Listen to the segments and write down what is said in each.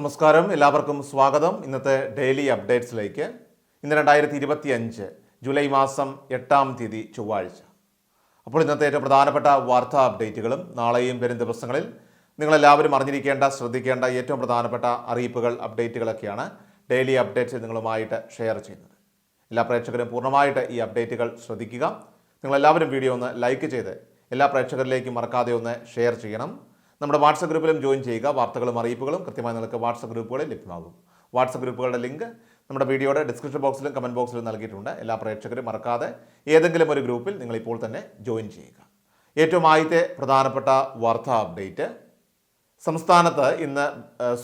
നമസ്കാരം. എല്ലാവർക്കും സ്വാഗതം. ഇന്നത്തെ ഡെയിലി അപ്ഡേറ്റ്സിലേക്ക്. ഇന്ന് രണ്ടായിരത്തി ഇരുപത്തി അഞ്ച് ജൂലൈ മാസം എട്ടാം തീയതി ചൊവ്വാഴ്ച. അപ്പോൾ ഇന്നത്തെ ഏറ്റവും പ്രധാനപ്പെട്ട വാർത്താ അപ്ഡേറ്റുകളും നാളെയും വരും ദിവസങ്ങളിൽ നിങ്ങളെല്ലാവരും അറിഞ്ഞിരിക്കേണ്ട ശ്രദ്ധിക്കേണ്ട ഏറ്റവും പ്രധാനപ്പെട്ട അറിയിപ്പുകൾ അപ്ഡേറ്റുകളൊക്കെയാണ് ഡെയിലി അപ്ഡേറ്റ്സ് നിങ്ങളുമായിട്ട് ഷെയർ ചെയ്യുന്നത്. എല്ലാ പ്രേക്ഷകരും പൂർണമായിട്ട് ഈ അപ്ഡേറ്റുകൾ ശ്രദ്ധിക്കുക. നിങ്ങളെല്ലാവരും വീഡിയോ ഒന്ന് ലൈക്ക് ചെയ്ത് എല്ലാ പ്രേക്ഷകരിലേക്കും മറക്കാതെ ഒന്ന് ഷെയർ ചെയ്യണം. നമ്മുടെ വാട്സപ്പ് ഗ്രൂപ്പിലും ജോയിൻ ചെയ്യുക. വാർത്തകളും അറിയിപ്പുകളും കൃത്യമായി നിങ്ങൾക്ക് വാട്സപ്പ് ഗ്രൂപ്പുകളിൽ ലഭ്യമാകും. വാട്സപ്പ് ഗ്രൂപ്പുകളുടെ ലിങ്ക് നമ്മുടെ വീഡിയോയുടെ ഡിസ്ക്രിപ്ഷൻ ബോക്സിലും കമന്റ് ബോക്സിലും നൽകിയിട്ടുണ്ട്. എല്ലാ പ്രേക്ഷകരും മറക്കാതെ ഏതെങ്കിലും ഒരു ഗ്രൂപ്പിൽ നിങ്ങൾ ഇപ്പോൾ തന്നെ ജോയിൻ ചെയ്യുക. ഏറ്റവും ആദ്യത്തെ പ്രധാനപ്പെട്ട വാർത്താ അപ്ഡേറ്റ്. സംസ്ഥാനത്ത് ഇന്ന്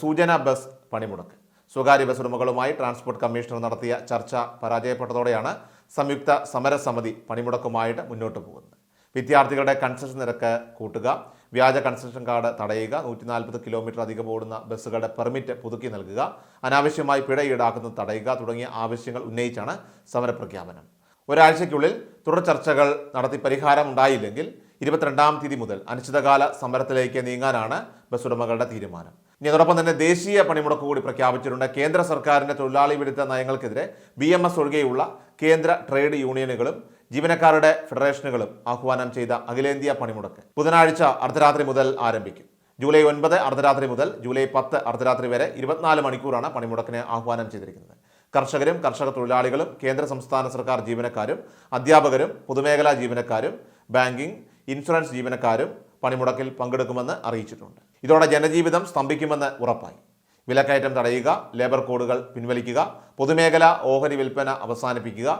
സൂചന ബസ് പണിമുടക്ക്. സ്വകാര്യ ബസ് ഉടമകളുമായി ട്രാൻസ്പോർട്ട് കമ്മീഷണർ നടത്തിയ ചർച്ച പരാജയപ്പെട്ടതോടെയാണ് സംയുക്ത സമരസമിതി പണിമുടക്കുമായിട്ട് മുന്നോട്ട് പോകുന്നത്. വിദ്യാർത്ഥികളുടെ കൺസെഷൻ നിരക്ക് കൂട്ടുക. വ്യാജ കൺസ്ട്രക്ഷൻ കാർഡ് തടയുക നൂറ്റി നാൽപ്പത് കിലോമീറ്റർ അധികം ഓടുന്ന ബസ്സുകളുടെ പെർമിറ്റ് പുതുക്കി നൽകുക അനാവശ്യമായി പിഴ ഈടാക്കുന്നത് തടയുക തുടങ്ങിയ ആവശ്യങ്ങൾ ഉന്നയിച്ചാണ് സമരപ്രഖ്യാപനം. ഒരാഴ്ചയ്ക്കുള്ളിൽ തുടർ ചർച്ചകൾ നടത്തി പരിഹാരം ഉണ്ടായില്ലെങ്കിൽ ഇരുപത്തിരണ്ടാം തീയതി മുതൽ അനിശ്ചിതകാല സമരത്തിലേക്ക് നീങ്ങാനാണ് ബസ് ഉടമകളുടെ തീരുമാനം. ഇനി അതോടൊപ്പം തന്നെ ദേശീയ പണിമുടക്ക് കൂടി പ്രഖ്യാപിച്ചിട്ടുണ്ട്. കേന്ദ്ര സർക്കാരിന്റെ തൊഴിലാളി വിരുദ്ധ നയങ്ങൾക്കെതിരെ ബി എം എസ് ഒഴികെയുള്ള കേന്ദ്ര ട്രേഡ് യൂണിയനുകളും ജീവനക്കാരുടെ ഫെഡറേഷനുകളും ആഹ്വാനം ചെയ്ത അഖിലേന്ത്യാ പണിമുടക്ക്. ബുധനാഴ്ച അർദ്ധരാത്രി മുതൽ ആരംഭിക്കും. ജൂലൈ ഒൻപത് അർദ്ധരാത്രി മുതൽ ജൂലൈ പത്ത് അർദ്ധരാത്രി വരെ ഇരുപത്തിനാല് മണിക്കൂറാണ് പണിമുടക്കിന് ആഹ്വാനം ചെയ്തിരിക്കുന്നത്. കർഷകരും കർഷക തൊഴിലാളികളും കേന്ദ്ര സംസ്ഥാന സർക്കാർ ജീവനക്കാരും അധ്യാപകരും പൊതുമേഖലാ ജീവനക്കാരും ബാങ്കിംഗ് ഇൻഷുറൻസ് ജീവനക്കാരും പണിമുടക്കിൽ പങ്കെടുക്കുമെന്ന് അറിയിച്ചിട്ടുണ്ട്. ഇതോടെ ജനജീവിതം സ്തംഭിക്കുമെന്ന് ഉറപ്പായി. വിലക്കയറ്റം തടയുക ലേബർ കോഡുകൾ പിൻവലിക്കുക പൊതുമേഖലാ ഓഹരി വിൽപ്പന അവസാനിപ്പിക്കുക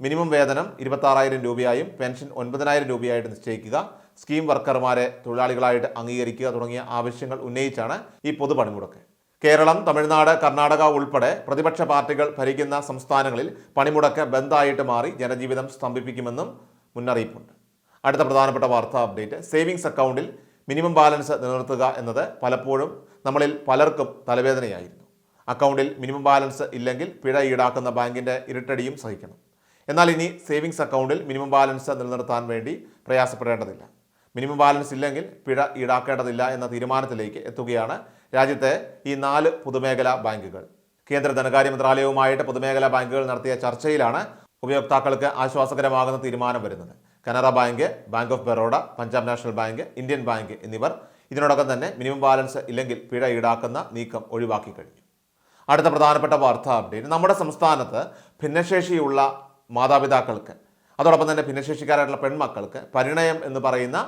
മിനിമം വേതനം ഇരുപത്താറായിരം രൂപയായും പെൻഷൻ ഒൻപതിനായിരം രൂപയായിട്ട് നിശ്ചയിക്കുക. സ്കീം വർക്കർമാരെ തൊഴിലാളികളായിട്ട് അംഗീകരിക്കുക തുടങ്ങിയ ആവശ്യങ്ങൾ ഉന്നയിച്ചാണ് ഈ പൊതുപണിമുടക്ക്. കേരളം തമിഴ്നാട് കർണാടക ഉൾപ്പെടെ പ്രതിപക്ഷ പാർട്ടികൾ ഭരിക്കുന്ന സംസ്ഥാനങ്ങളിൽ പണിമുടക്ക് ബന്ദായിട്ട് മാറി ജനജീവിതം സ്തംഭിപ്പിക്കുമെന്നും മുന്നറിയിപ്പുണ്ട്. അടുത്ത പ്രധാനപ്പെട്ട വാർത്താ അപ്ഡേറ്റ്. സേവിങ്സ് അക്കൗണ്ടിൽ മിനിമം ബാലൻസ് നിലനിർത്തുക എന്നത് പലപ്പോഴും നമ്മളിൽ പലർക്കും തലവേദനയായിരുന്നു. അക്കൗണ്ടിൽ മിനിമം ബാലൻസ് ഇല്ലെങ്കിൽ പിഴ ഈടാക്കുന്ന ബാങ്കിന്റെ ഇരട്ടടിയും സഹിക്കണം. എന്നാൽ ഇനി സേവിങ്സ് അക്കൗണ്ടിൽ മിനിമം ബാലൻസ് നിലനിർത്താൻ വേണ്ടി പ്രയാസപ്പെടേണ്ടതില്ല. മിനിമം ബാലൻസ് ഇല്ലെങ്കിൽ പിഴ ഈടാക്കേണ്ടതില്ല എന്ന തീരുമാനത്തിലേക്ക് എത്തുകയാണ് രാജ്യത്തെ ഈ നാല് പൊതുമേഖലാ ബാങ്കുകൾ. കേന്ദ്ര ധനകാര്യ മന്ത്രാലയവുമായിട്ട് പൊതുമേഖലാ ബാങ്കുകൾ നടത്തിയ ചർച്ചയിലാണ് ഉപയോക്താക്കൾക്ക് ആശ്വാസകരമാകുന്ന തീരുമാനം വരുന്നത്. Canara bank bank of Baroda Punjab national bank Indian bank എന്നിവർ ഇതിനോടകം തന്നെ മിനിമം ബാലൻസ് ഇല്ലെങ്കിൽ പിഴ ഈടാക്കുന്ന നീക്കം ഒഴിവാക്കി കഴിഞ്ഞു. അടുത്ത പ്രധാനപ്പെട്ട വാർത്താ അപ്ഡേറ്റ്. നമ്മുടെ സംസ്ഥാനത്ത് ഭിന്നശേഷിയുള്ള മാതാപിതാക്കൾക്ക്. അതോടൊപ്പം തന്നെ ഭിന്നശേഷിക്കാരായിട്ടുള്ള പെൺമക്കൾക്ക് പരിണയം എന്ന് പറയുന്ന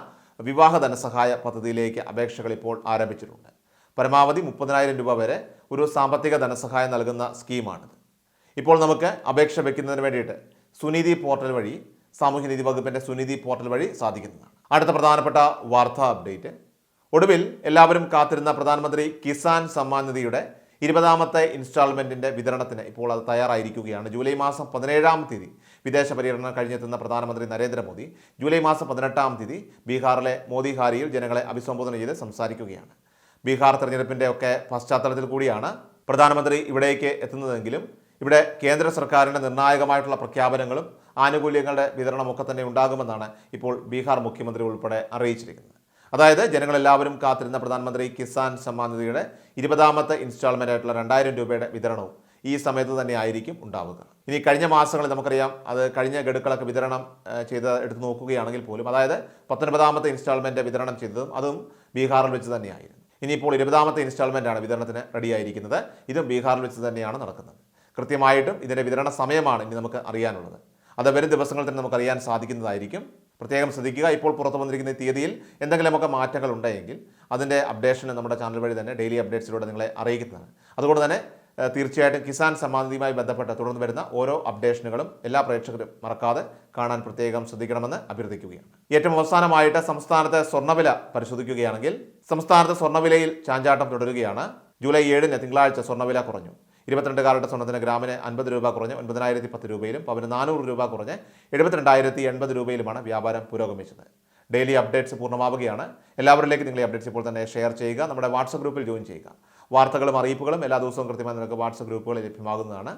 വിവാഹ ധനസഹായ പദ്ധതിയിലേക്ക് അപേക്ഷകൾ ഇപ്പോൾ ആരംഭിച്ചിട്ടുണ്ട്. പരമാവധി മുപ്പതിനായിരം രൂപ വരെ ഒരു സാമ്പത്തിക ധനസഹായം നൽകുന്ന സ്കീമാണിത്. ഇപ്പോൾ നമുക്ക് അപേക്ഷ വയ്ക്കുന്നതിന് വേണ്ടിയിട്ട് സുനിധി പോർട്ടൽ വഴി സാമൂഹ്യനീതി വകുപ്പിന്റെ സുനിധി പോർട്ടൽ വഴി സാധിക്കുന്നതാണ്. അടുത്ത പ്രധാനപ്പെട്ട വാർത്താ അപ്ഡേറ്റ്. ഒടുവിൽ എല്ലാവരും കാത്തിരുന്ന പ്രധാനമന്ത്രി കിസാൻ സമ്മാൻ നിധിയുടെ ഇരുപതാമത്തെ ഇൻസ്റ്റാൾമെന്റിന്റെ വിതരണത്തിന് ഇപ്പോൾ അത് തയ്യാറായിരിക്കുകയാണ്. ജൂലൈ മാസം പതിനേഴാം തീയതി വിദേശ പര്യടനം കഴിഞ്ഞെത്തുന്ന പ്രധാനമന്ത്രി നരേന്ദ്രമോദി ജൂലൈ മാസം പതിനെട്ടാം തീയതി ബീഹാറിലെ മോദിഹാരിയിൽ ജനങ്ങളെ അഭിസംബോധന ചെയ്ത് സംസാരിക്കുകയാണ്. ബീഹാർ തെരഞ്ഞെടുപ്പിന്റെ ഒക്കെ പശ്ചാത്തലത്തിൽ കൂടിയാണ് പ്രധാനമന്ത്രി ഇവിടേക്ക് എത്തുന്നതെങ്കിലും ഇവിടെ കേന്ദ്ര സർക്കാരിന്റെ നിർണായകമായിട്ടുള്ള പ്രഖ്യാപനങ്ങളും ആനുകൂല്യങ്ങളുടെ വിതരണമൊക്കെ തന്നെ ഉണ്ടാകുമെന്നാണ് ഇപ്പോൾ ബീഹാർ മുഖ്യമന്ത്രി ഉൾപ്പെടെ അറിയിച്ചിരിക്കുന്നത്. അതായത് ജനങ്ങളെല്ലാവരും കാത്തിരുന്ന പ്രധാനമന്ത്രി കിസാൻ സമ്മാൻ നിധിയുടെ ഇരുപതാമത്തെ ഇൻസ്റ്റാൾമെന്റ് ആയിട്ടുള്ള രണ്ടായിരം രൂപയുടെ വിതരണവും ഈ സമയത്ത് തന്നെ ആയിരിക്കും ഉണ്ടാവുക. ഇനി കഴിഞ്ഞ മാസങ്ങളിൽ നമുക്കറിയാം അത് കഴിഞ്ഞ ഗഡുക്കളൊക്കെ വിതരണം ചെയ്ത് എടുത്ത് നോക്കുകയാണെങ്കിൽ പോലും അതായത് പത്തൊൻപതാമത്തെ ഇൻസ്റ്റാൾമെന്റ് വിതരണം ചെയ്തതും അതും ബീഹാറിൽ വെച്ച് തന്നെയായിരുന്നു. ഇനിയിപ്പോൾ ഇരുപതാമത്തെ ഇൻസ്റ്റാൾമെന്റ് ആണ് വിതരണത്തിന് റെഡിയായിരിക്കുന്നത്. ഇതും ബീഹാറിൽ വെച്ച് തന്നെയാണ് നടക്കുന്നത്. കൃത്യമായിട്ടും ഇതിന്റെ വിതരണ സമയമാണ് ഇനി നമുക്ക് അറിയാനുള്ളത്. അത് വരും ദിവസങ്ങളിൽ തന്നെ നമുക്ക് അറിയാൻ സാധിക്കുന്നതായിരിക്കും. പ്രത്യേകം ശ്രദ്ധിക്കുക. ഇപ്പോൾ പുറത്തു വന്നിരിക്കുന്ന തീയതിയിൽ എന്തെങ്കിലുമൊക്കെ മാറ്റങ്ങൾ ഉണ്ടെങ്കിൽ അതിന്റെ അപ്ഡേഷൻ നമ്മുടെ ചാനൽ വഴി തന്നെ ഡെയിലി അപ്ഡേറ്റ്സിലൂടെ നിങ്ങളെ അറിയിക്കുന്നതാണ്. അതുകൊണ്ട് തന്നെ തീർച്ചയായിട്ടും കിസാൻ സമാധിയുമായി ബന്ധപ്പെട്ട് തുടർന്ന് വരുന്ന ഓരോ അപ്ഡേഷനുകളും എല്ലാ പ്രേക്ഷകരും മറക്കാതെ കാണാൻ പ്രത്യേകം ശ്രദ്ധിക്കണമെന്ന് അഭ്യർത്ഥിക്കുകയാണ്. ഏറ്റവും അവസാനമായിട്ട് സംസ്ഥാനത്തെ സ്വർണവില പരിശോധിക്കുകയാണെങ്കിൽ സംസ്ഥാനത്തെ സ്വർണവിലയിൽ ചാഞ്ചാട്ടം തുടരുകയാണ്. ജൂലൈ ഏഴിന് തിങ്കളാഴ്ച സ്വർണവില കുറഞ്ഞു. ഇരുപത്തിരണ്ട് കാരറ്റ് സ്വർണത്തിന് ഗ്രാമിന് അൻപത് രൂപ കുറഞ്ഞ് ഒൻപതിനായിരത്തി പത്ത് രൂപയിലും പവന് നാനൂറ് രൂപ കുറഞ്ഞ് എഴുപത്തിരണ്ടായിരത്തി എൺപത് രൂപയിലുമാണ് വ്യാപാരം പുരോഗമിച്ചത്. ഡെയിലി അപ്ഡേറ്റ്സ് പൂർണമാവുകയാണ്. എല്ലാവരിലേക്ക് നിങ്ങൾ അപ്ഡേറ്റ്സ് ഇപ്പോൾ തന്നെ ഷെയർ ചെയ്യുക. നമ്മുടെ വാട്സപ്പ് ഗ്രൂപ്പിൽ ജോയിൻ ചെയ്യുക. വാർത്തകളും അറിയിപ്പുകളും എല്ലാ ദിവസവും കൃത്യമായി നിങ്ങൾക്ക് വാട്സപ്പ് ഗ്രൂപ്പുകളിൽ ലഭ്യമാകുന്നതാണ്.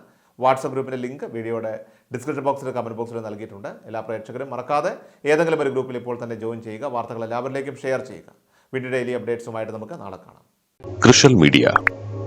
വാട്സപ്പ് ഗ്രൂപ്പിന്റെ ലിങ്ക് വീഡിയോയുടെ ഡിസ്ക്രിപ്ഷൻ ബോക്സിലും കമന്റ് ബോക്സിലും നൽകിയിട്ടുണ്ട്. എല്ലാ പ്രേക്ഷകരും മറക്കാതെ ഏതെങ്കിലും ഒരു ഗ്രൂപ്പിൽ ഇപ്പോൾ തന്നെ ജോയിൻ ചെയ്യുക. വാർത്തകൾ എല്ലാവരിലേക്കും ഷെയർ ചെയ്യുക. വീഡിയോ ഡെയിലി അപ്ഡേറ്റ്സുമായിട്ട് നമുക്ക് നാളെ കാണാം. കൃഷൽ മീഡിയ